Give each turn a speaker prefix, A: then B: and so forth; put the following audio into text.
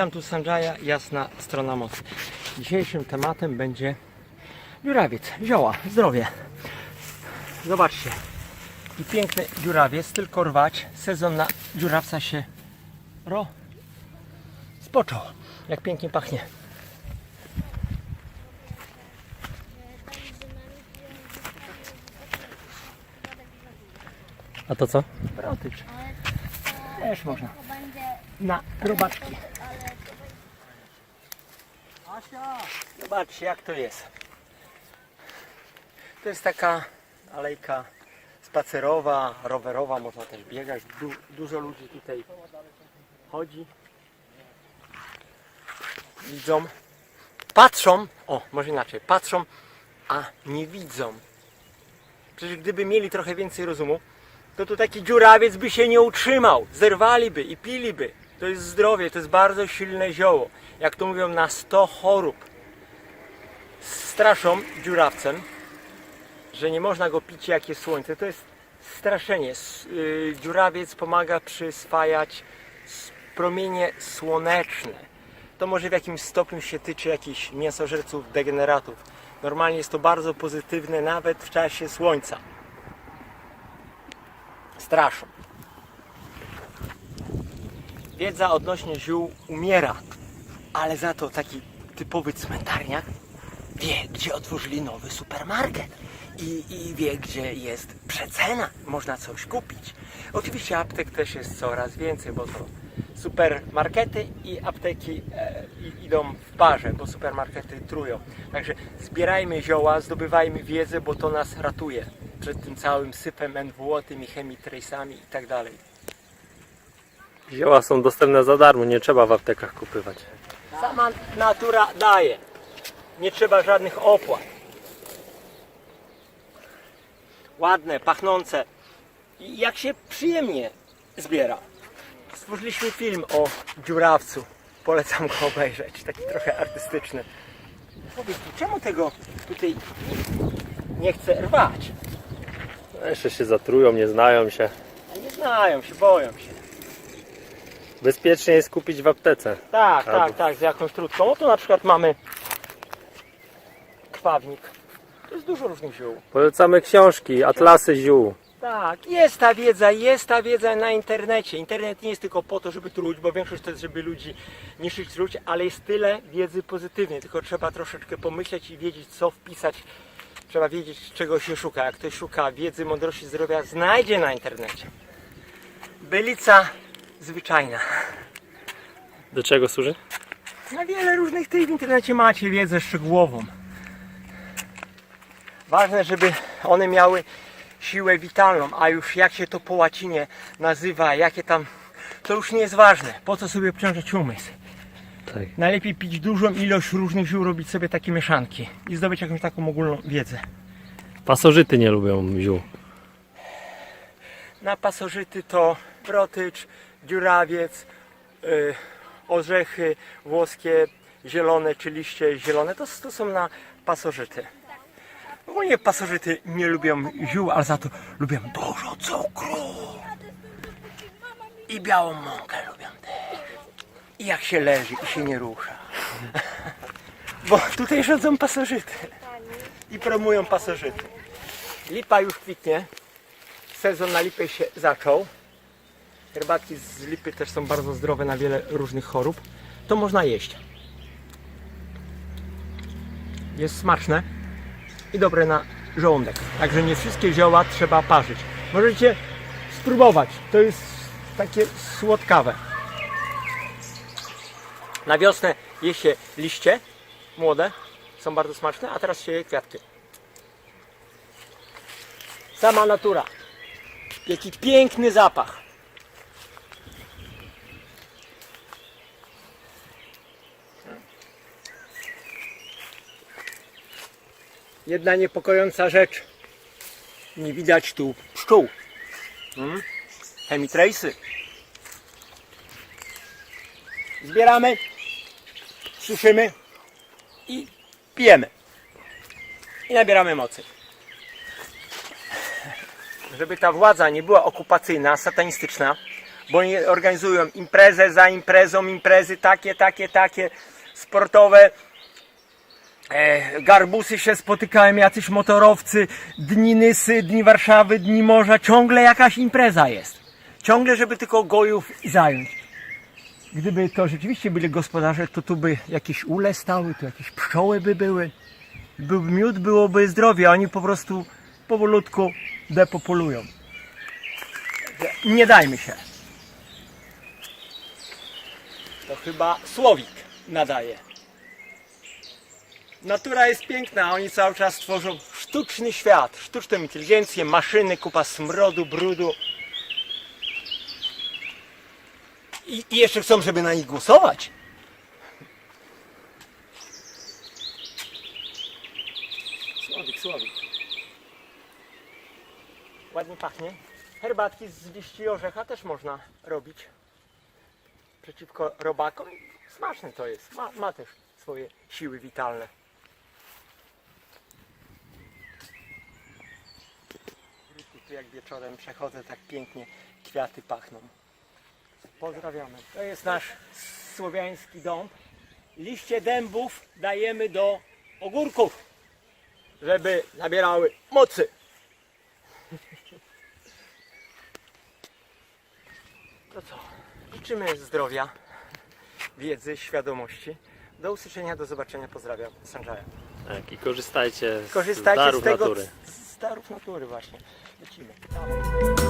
A: Witam tu Sanjaya, jasna strona mocy. Dzisiejszym tematem będzie dziurawiec, zioła, zdrowie. Zobaczcie, i piękny dziurawiec, tylko rwać, sezon na dziurawca się ro spoczął. Jak pięknie pachnie.
B: A to co?
A: Protycz. Też można. Na robaczki. Zobaczcie jak to jest. To jest taka alejka spacerowa, rowerowa, można też biegać. Du dużo ludzi tutaj chodzi. Widzą, patrzą, o może inaczej, patrzą, a nie widzą. Przecież gdyby mieli trochę więcej rozumu, to tu taki dziurawiec by się nie utrzymał. Zerwaliby i piliby. To jest zdrowie, to jest bardzo silne zioło. Jak to mówią, na 100 chorób. Straszą dziurawcem, że nie można go pić jak jest słońce. To jest straszenie. Yy, Dziurawiec pomaga przyswajać promienie słoneczne. To może w jakimś stopniu się tyczy jakichś mięsożerców, degeneratów. Normalnie jest to bardzo pozytywne nawet w czasie słońca straszą. Wiedza odnośnie ziół umiera, ale za to taki typowy cmentarniak wie, gdzie otworzyli nowy supermarket i, i wie, gdzie jest przecena, można coś kupić. Oczywiście aptek też jest coraz więcej, bo to supermarkety i apteki e, idą w parze, bo supermarkety trują. Także zbierajmy zioła, zdobywajmy wiedzę, bo to nas ratuje przed tym całym sypem NWO, tymi chemitrace'ami i tak dalej.
B: Zioła są dostępne za darmo, nie trzeba w aptekach kupywać.
A: Sama natura daje. Nie trzeba żadnych opłat. Ładne, pachnące. I jak się przyjemnie zbiera. Stworzyliśmy film o dziurawcu. Polecam go obejrzeć. Taki trochę artystyczny. Powiedz mi, czemu tego tutaj nie chce rwać?
B: No, Jeszcze się zatrują, nie znają się.
A: Nie znają się, boją się.
B: Bezpiecznie jest kupić w aptece.
A: Tak,
B: Albo-
A: tak, tak, z jakąś trutką. O tu na przykład mamy kwawnik. To jest dużo różnych ziół.
B: Polecamy książki, atlasy ziół.
A: Tak, jest ta wiedza, jest ta wiedza na internecie. Internet nie jest tylko po to, żeby truć, bo większość to jest, żeby ludzi niszczyć, truć, ale jest tyle wiedzy pozytywnej, tylko trzeba troszeczkę pomyśleć i wiedzieć, co wpisać. Trzeba wiedzieć, czego się szuka. Jak ktoś szuka wiedzy, mądrości, zdrowia, znajdzie na internecie. Bylica zwyczajna.
B: Do czego służy?
A: Na wiele różnych tych w internecie macie wiedzę szczegółową. Ważne, żeby one miały siłę witalną, a już jak się to po łacinie nazywa, jakie tam, to już nie jest ważne. Po co sobie obciążać umysł?
B: Tak.
A: Najlepiej pić dużą ilość różnych ziół, robić sobie takie mieszanki i zdobyć jakąś taką ogólną wiedzę.
B: Pasożyty nie lubią ziół.
A: Na pasożyty to protycz, dziurawiec, y, orzechy włoskie, zielone czy liście zielone. To, to są na pasożyty. Ogólnie pasożyty nie lubią ziół, ale za to lubią dużo cukru. I białą mąkę lubią też. I jak się leży i się nie rusza. Bo tutaj rządzą pasożyty. I promują pasożyty. Lipa już kwitnie sezon na lipę się zaczął. Herbatki z lipy też są bardzo zdrowe na wiele różnych chorób. To można jeść. Jest smaczne i dobre na żołądek. Także nie wszystkie zioła trzeba parzyć. Możecie spróbować. To jest takie słodkawe. Na wiosnę je się liście młode, są bardzo smaczne, a teraz się je kwiatki. Sama natura. Jaki piękny zapach. Jedna niepokojąca rzecz. Nie widać tu pszczół. Hmm? Chemitrace'y. Zbieramy, suszymy i pijemy. I nabieramy mocy żeby ta władza nie była okupacyjna, satanistyczna, bo oni organizują imprezę za imprezą, imprezy takie, takie, takie, sportowe. E, garbusy się spotykają, jacyś motorowcy, dni Nysy, dni Warszawy, dni morza, ciągle jakaś impreza jest. Ciągle, żeby tylko gojów zająć. Gdyby to rzeczywiście byli gospodarze, to tu by jakieś ule stały, tu jakieś pszczoły by były. Byłby miód, byłoby zdrowie, a oni po prostu powolutku depopulują. Nie dajmy się. To chyba Słowik nadaje. Natura jest piękna, a oni cały czas tworzą sztuczny świat, sztuczną inteligencję, maszyny, kupa smrodu, brudu. I, I jeszcze chcą, żeby na nich głosować. Słowik, słowik. Ładnie pachnie. Herbatki z liści orzecha też można robić. Przeciwko robakom. Smaczne to jest. Ma, ma też swoje siły witalne. Tu jak wieczorem przechodzę, tak pięknie kwiaty pachną. Pozdrawiamy. To jest nasz słowiański dąb. Liście dębów dajemy do ogórków, żeby nabierały mocy. To co? Życzymy zdrowia, wiedzy, świadomości. Do usłyszenia, do zobaczenia. Pozdrawiam. Sanżaja.
B: Tak, i korzystajcie z
A: Korzystajcie
B: darów
A: z tego,
B: natury.
A: z darów natury właśnie. 去呗